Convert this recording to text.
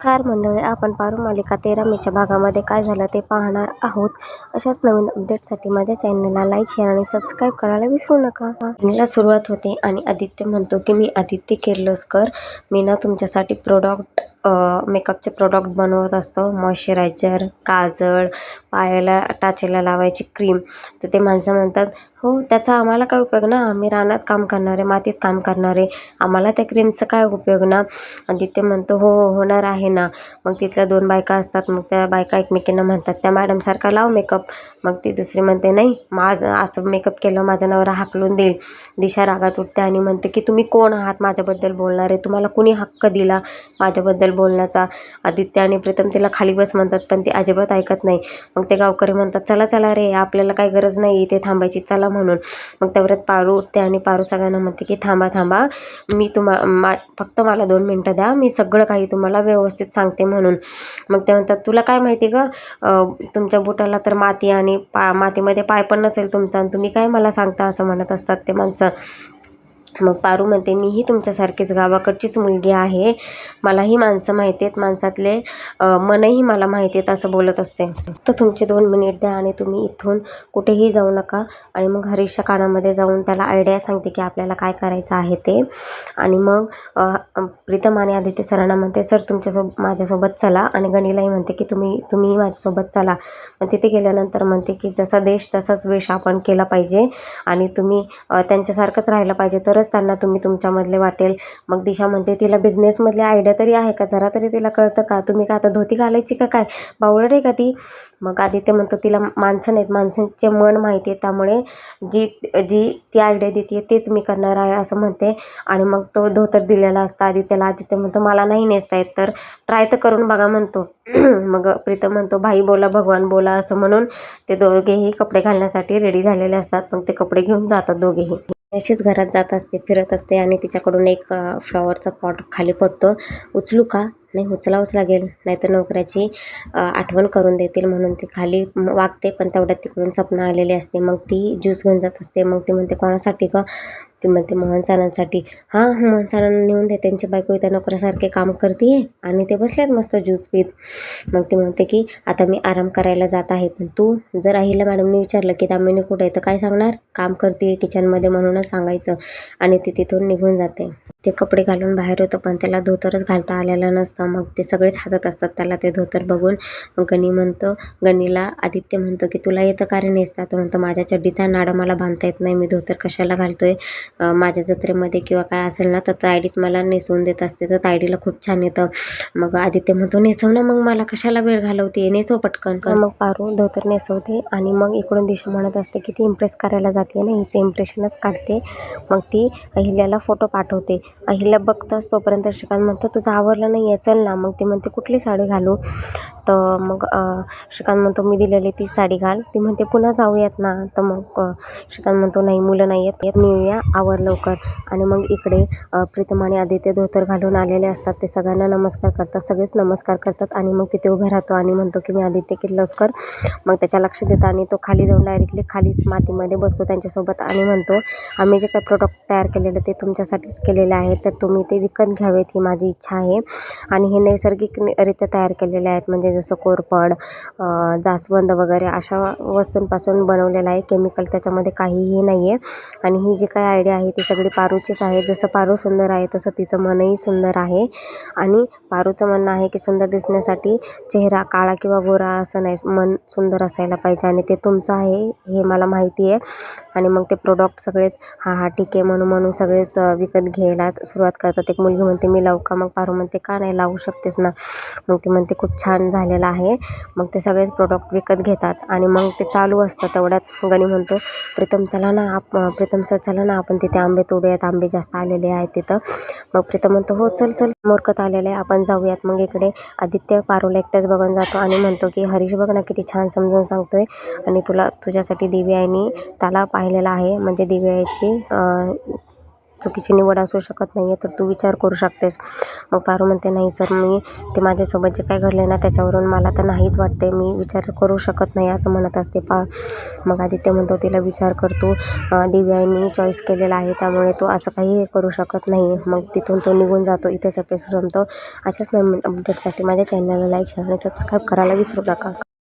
Car मंडळी आपण पारू मालिका तेरा मेच्या भागामध्ये काय झालं ते पाहणार आहोत. अशाच नवीन अपडेटसाठी माझ्या चॅनलला लाईक शेअर आणि सबस्क्राईब करायला विसरू नका. मला सुरुवात होते आणि आदित्य म्हणतो की मी आदित्य किर्लोस्कर. मी ना तुमच्यासाठी प्रोडक्ट मेकअपचे प्रोडक्ट बनवत असतो. मॉइश्चरायझर काजळ पायाला टाचेला लावायची क्रीम तर ते माणसं म्हणतात हो त्याचा आम्हाला काय उपयोग ना? आम्ही रानात काम करणारे मातीत काम करणारे. आम्हाला त्या क्रीमचा काय उपयोग ना? आदित्य म्हणतो हो हो होणार आहे ना. मग तिथल्या दोन बायका असतात मग त्या बायका एकमेकींना म्हणतात त्या मॅडमसारखा लाव मेकअप मग ती दुसरी म्हणते नाही माझं असं मेकअप केलं माझा नवरा हाकलून देईल. दिशा रागात उठते आणि म्हणते की तुम्ही कोण आहात? माझ्याबद्दल बोलणारे तुम्हाला कुणी हक्क दिला? माझ्याबद्दल बोलण्याचा आदित्य आणि प्रीतम तिला खाली बस म्हणतात पण ती अजिबात ऐकत नाही. मग ते गावकरी म्हणतात चला चला रे आपल्याला काही गरज नाही इथे थांबायची चला म्हणून. मग त्यावरत पारू उठते आणि पारू सगळ्यांना म्हणते की थांबा थांबा मी तुम्हा मा फक्त मला दोन मिनटं द्या मी सगळं काही तुम्हाला व्यवस्थित सांगते म्हणून. मग ते म्हणतात तुला काय माहिती ग? तुमच्या बुटाला तर माती आणि पा मातीमध्ये पाय पण नसेल तुमचा आणि तुम्ही काय मला सांगता असं म्हणत असतात ते माणसं. मग पारू म्हणते मीही तुमच्यासारखीच गावाकडचीच मुलगी आहे. मलाही माणसं माहिती आहेत. माणसातले मनही मला माहिती आहेत असं बोलत असते. तर तुमचे दोन मिनिट द्या आणि तुम्ही इथून कुठेही जाऊ नका. आणि मग हरीशच्या कानामध्ये जाऊन त्याला आयडिया सांगते की आपल्याला काय करायचं आहे ते. आणि मग प्रीतम आणि आदित्य सरांना म्हणते सर तुमच्यासोबत माझ्यासोबत चला. आणि गणीलाही म्हणते की तुम्ही तुम्हीही माझ्यासोबत चला. मग तिथे गेल्यानंतर म्हणते की जसा देश तसाच वेश आपण केला पाहिजे. आणि तुम्ही त्यांच्यासारखंच राहिलं पाहिजे. तरच असताना तुम्ही तुमच्यामधले वाटेल. मग दिशा म्हणते तिला बिझनेसमधली आयडिया तरी आहे का? जरा तरी तिला कळतं का? तुम्ही का आता धोती घालायची का काय? बावळट आहे का ती? मग आदित्य म्हणतो तिला माणसं नाहीत. माणसांचे मन माहिती आहे. त्यामुळे जी जी ती आयडिया देते तेच मी करणार आहे असं म्हणते. आणि मग तो धोतर दिलेला असता आदित्यला. आदित्य म्हणतो मला नाही नेसता येत तर ट्राय तर करून बघा म्हणतो. मग प्रीतम म्हणतो भाई बोला भगवान बोला असं म्हणून ते दोघेही कपडे घालण्यासाठी रेडी झालेले असतात. मग ते कपडे घेऊन जातात दोघेही. अशीच घरात जात असते फिरत असते आणि तिच्याकडून एक फ्लॉवरचा पॉट खाली पडतो. उचलू का? नाही उचलावंच लागेल. नाहीतर नोकऱ्याची आठवण करून देतील म्हणून ती खाली वागते पण तेवढ्यात तिकडून सपना आलेली असते. मग ती ज्यूस घेऊन जात असते. मग ती म्हणते कोणासाठी का ती म्हणते मोहन सरांसाठी. हां मोहन सरांना नेऊन दे त्यांची बायको इथं नोकऱ्यासारखे काम करते आणि ते बसल्यात मस्त ज्यूस पीत. मग ते म्हणते की आता मी आराम करायला जात आहे पण तू जर अहिल्या मॅडमने विचारलं की दामिनी कुठे आहे तर काय सांगणार? काम करते किचनमध्ये म्हणूनच सांगायचं. आणि ती तिथून निघून जाते. ते कपडे घालून बाहेर होतं पण त्याला धोतरच घालता आलेलं नसतं. मग ते सगळेच हसत असतात त्याला ते धोतर बघून. मग गणी म्हणतो गणीला आदित्य म्हणतो की तुला येतं कारण नेसता? तर म्हणतो माझ्या चड्डीचा नाडं मला बांधता येत नाही मी धोतर कशाला घालतोय? माझ्या जत्रेमध्ये किंवा काय असेल ना तर तायडीच मला नेसवून देत असते. तर तायडीला खूप छान येतं. मग आदित्य म्हणतो नेसव ना मग मला कशाला वेळ घालवते? नेसव पटकन. मग पारू धोतर नेसवते आणि मग इकडून दिशा म्हणत असते की ती इम्प्रेस करायला जाते ना हिचं इम्प्रेशनच काढते. मग ती अहिल्याला फोटो पाठवते. अहिल्या बघताच तोपर्यंत श्रीकांत म्हणतो तुझं आवडलं नाही आहे चल ना. मग ती म्हणते कुठली साडी घालू? तर मग श्रीकांत म्हणतो मी दिलेली ती साडी घाल. ती म्हणते पुन्हा जाऊयात ना. तर मग श्रीकांत म्हणतो नाही मुलं नाही आहेत. येत नेऊया आवर लवकर. आणि मग इकडे प्रीतम आणि आदित्य धोतर घालून आलेले असतात. ते सगळ्यांना नमस्कार करतात. सगळेच नमस्कार करतात. आणि मग तिथे उभे राहतो. आणि म्हणतो की मी आदित्य किर्लोस्कर मग त्याच्या लक्ष देतो. आणि तो खाली जाऊन डायरेक्टली खालीच मातीमध्ये बसतो त्यांच्यासोबत. आणि म्हणतो आम्ही जे काही प्रोडक्ट तयार केलेलं ते तुमच्यासाठीच केलेलं आहे. तर तुम्ही ते विकत घ्यावेत ही माझी इच्छा आहे. आणि हे नैसर्गिकरित्या तयार केलेले आहेत. म्हणजे जसं कोरफड जास्वंद वगैरे अशा वस्तूंपासून बनवलेलं आहे. केमिकल त्याच्यामध्ये काहीही नाही आहे आणि ही जी काही आयडिया आहे ती सगळी पारूचीच आहे. जसं पारू सुंदर आहे तसं तिचं मनही सुंदर आहे. आणि पारूचं म्हणणं आहे की सुंदर दिसण्यासाठी चेहरा काळा किंवा गोरा असं नाही मन सुंदर असायला पाहिजे. आणि ते तुमचं आहे हे मला माहिती आहे. आणि मग ते प्रोडक्ट सगळेच हा हा ठीक आहे म्हणून म्हणून सगळेच विकत घ्यायला सुरुवात करतात. एक मुलगी म्हणते मी लावू का? मग पारू म्हणते का नाही लावू शकतेस ना. मग ती म्हणते खूप छान झालेला आहे. मग ते सगळेच प्रोडक्ट विकत घेतात आणि मग ते चालू असतं तेवढ्यात. गणी म्हणतो प्रीतम चला ना आप प्रीतम सर चला ना आपण तिथे आंबे तोडूयात. आंबे जास्त आलेले आहेत तिथं. मग प्रीतम म्हणतो हो चल चल मोरकत आलेलं आहे. आपण जाऊयात. मग इकडे आदित्य पारूला एकट्याच बघून जातो आणि म्हणतो की हरीश बघ ना किती छान समजून सांगतोय. आणि तुला तुझ्यासाठी दिव्यानी त्याला पाहिलेला आहे. म्हणजे दिव्याची चुकीची निवड असू शकत नाही आहे तर तू विचार करू शकतेस. मग पारू म्हणते नाही सर मी ते माझ्यासोबत जे काय घडलं ना त्याच्यावरून मला तर नाहीच वाटते मी विचार करू शकत नाही असं म्हणत असते पा. मग आदित्य म्हणतो तिला विचार करतो दिव्यानी चॉईस केलेला आहे त्यामुळे तो असं काही करू शकत नाही. मग तिथून तो निघून जातो इथेच एपिसोड संपतो अशाच नवीन अपडेटसाठी माझ्या चॅनलला लाईक शेअर आणि सबस्क्राईब करायला विसरू नका.